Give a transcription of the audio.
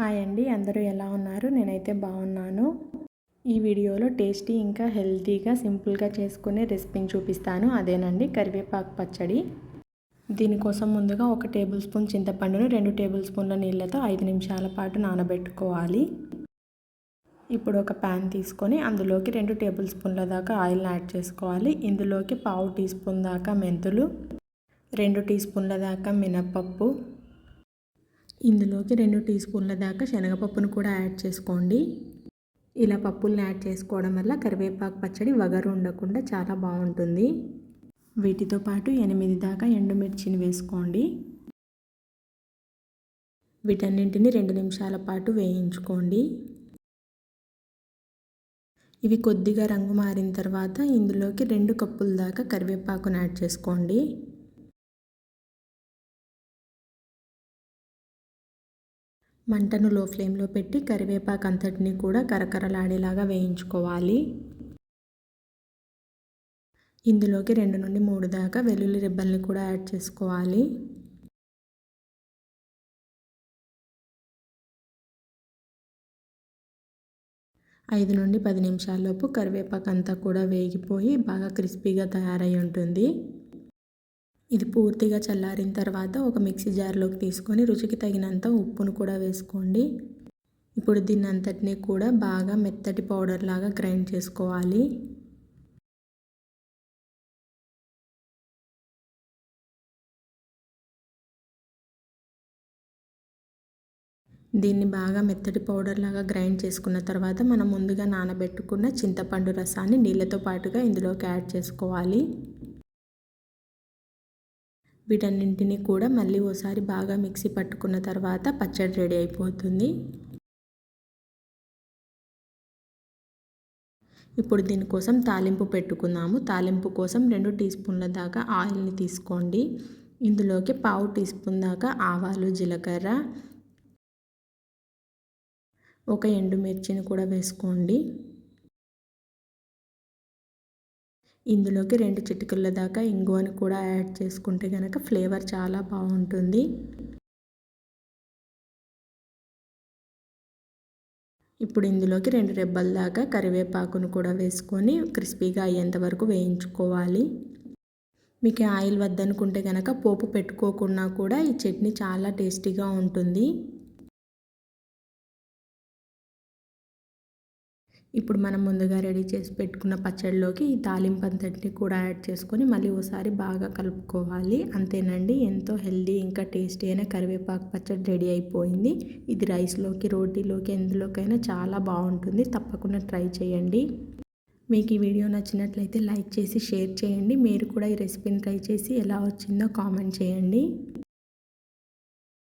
Hi అండి అందరూ ఎలా ఉన్నారు? నేనైతే బాగున్నాను. ఈ వీడియోలో టేస్టీ ఇంకా హెల్తీగా సింపుల్గా చేసుకునే రెసిపీని చూపిస్తాను. అదేనండి కరివేపాకు పచ్చడి. దీనికోసం ముందుగా ఒక టేబుల్ స్పూన్ చింతపండును రెండు టేబుల్ స్పూన్ల నీళ్ళతో ఐదు నిమిషాల పాటు నానబెట్టుకోవాలి. ఇప్పుడు ఒక ప్యాన్ తీసుకొని అందులోకి రెండు టేబుల్ స్పూన్ల దాకా ఆయిల్ని యాడ్ చేసుకోవాలి. ఇందులోకి పావు టీ స్పూన్ దాకా మెంతులు రెండు టీ స్పూన్ల దాకా మినప్పప్పు ఇందులోకి రెండు టీ స్పూన్ల దాకా శనగపప్పును కూడా యాడ్ చేసుకోండి. ఇలా పప్పుల్ని యాడ్ చేసుకోవడం వల్ల కరివేపాకు పచ్చడి వగరు ఉండకుండా చాలా బాగుంటుంది. వీటితో పాటు ఎనిమిది దాకా ఎండుమిర్చిని వేసుకోండి. వీటన్నింటిని రెండు నిమిషాల పాటు వేయించుకోండి. ఇవి కొద్దిగా రంగు మారిన తర్వాత ఇందులోకి రెండు కప్పుల దాకా కరివేపాకును యాడ్ చేసుకోండి. మంటను లో ఫ్లేమ్లో పెట్టి కరివేపాకు అంతటిని కూడా కరకరలాడేలాగా వేయించుకోవాలి. ఇందులోకి రెండు నుండి మూడు దాకా వెల్లుల్లి రిబ్బల్ని కూడా యాడ్ చేసుకోవాలి. ఐదు నుండి పది నిమిషాల్లోపు కరివేపాకు అంతా కూడా వేగిపోయి బాగా క్రిస్పీగా తయారై ఉంటుంది. ఇది పూర్తిగా చల్లారిన తర్వాత ఒక మిక్సీ జార్లోకి తీసుకొని రుచికి తగినంత ఉప్పును కూడా వేసుకోండి. ఇప్పుడు దీన్ని అంతటినీ కూడా బాగా మెత్తటి పౌడర్ లాగా గ్రైండ్ చేసుకోవాలి. దీన్ని బాగా మెత్తటి పౌడర్ లాగా గ్రైండ్ చేసుకున్న తర్వాత మనం ముందుగా నానబెట్టుకున్న చింతపండు రసాన్ని నీళ్ళతో పాటుగా ఇందులోకి యాడ్ చేసుకోవాలి. వీటన్నింటినీ కూడా మళ్ళీ ఓసారి బాగా మిక్సీ పట్టుకున్న తర్వాత పచ్చడి రెడీ అయిపోతుంది. ఇప్పుడు దీనికోసం తాలింపు పెట్టుకుందాము తాలింపు కోసం రెండు టీ స్పూన్ల దాకా ఆయిల్ని తీసుకోండి. ఇందులోకి పావు టీ స్పూన్ దాకా ఆవాలు జీలకర్ర ఒక ఎండుమిర్చిని కూడా వేసుకోండి. ఇందులోకి రెండు చిటికల దాకా ఇంగువని కూడా యాడ్ చేసుకుంటే కనుక ఫ్లేవర్ చాలా బాగుంటుంది. ఇప్పుడు ఇందులోకి రెండు రెబ్బల దాకా కరివేపాకును కూడా వేసుకొని క్రిస్పీగా అయ్యేంత వరకు వేయించుకోవాలి. మీకు ఆయిల్ వద్దనుకుంటే కనుక పోపు పెట్టుకోకుండా కూడా ఈ చట్నీ చాలా టేస్టీగా ఉంటుంది. ఇప్పుడు మనం ముందుగా రెడీ చేసి పెట్టుకున్న పచ్చడిలోకి ఈ తాలింపు అంతటిని కూడా యాడ్ చేసుకొని మళ్ళీ ఒకసారి బాగా కలుపుకోవాలి. అంతేనండి ఎంతో హెల్దీ ఇంకా టేస్టీ అయిన కరివేపాకు పచ్చడి రెడీ అయిపోయింది. ఇది రైస్లోకి రోటీలోకి ఎందులోకైనా చాలా బాగుంటుంది. తప్పకుండా ట్రై చేయండి. మీకు ఈ వీడియో నచ్చినట్లయితే లైక్ చేసి షేర్ చేయండి. మీరు కూడా ఈ రెసిపీని ట్రై చేసి ఎలా వచ్చిందో కామెంట్ చేయండి.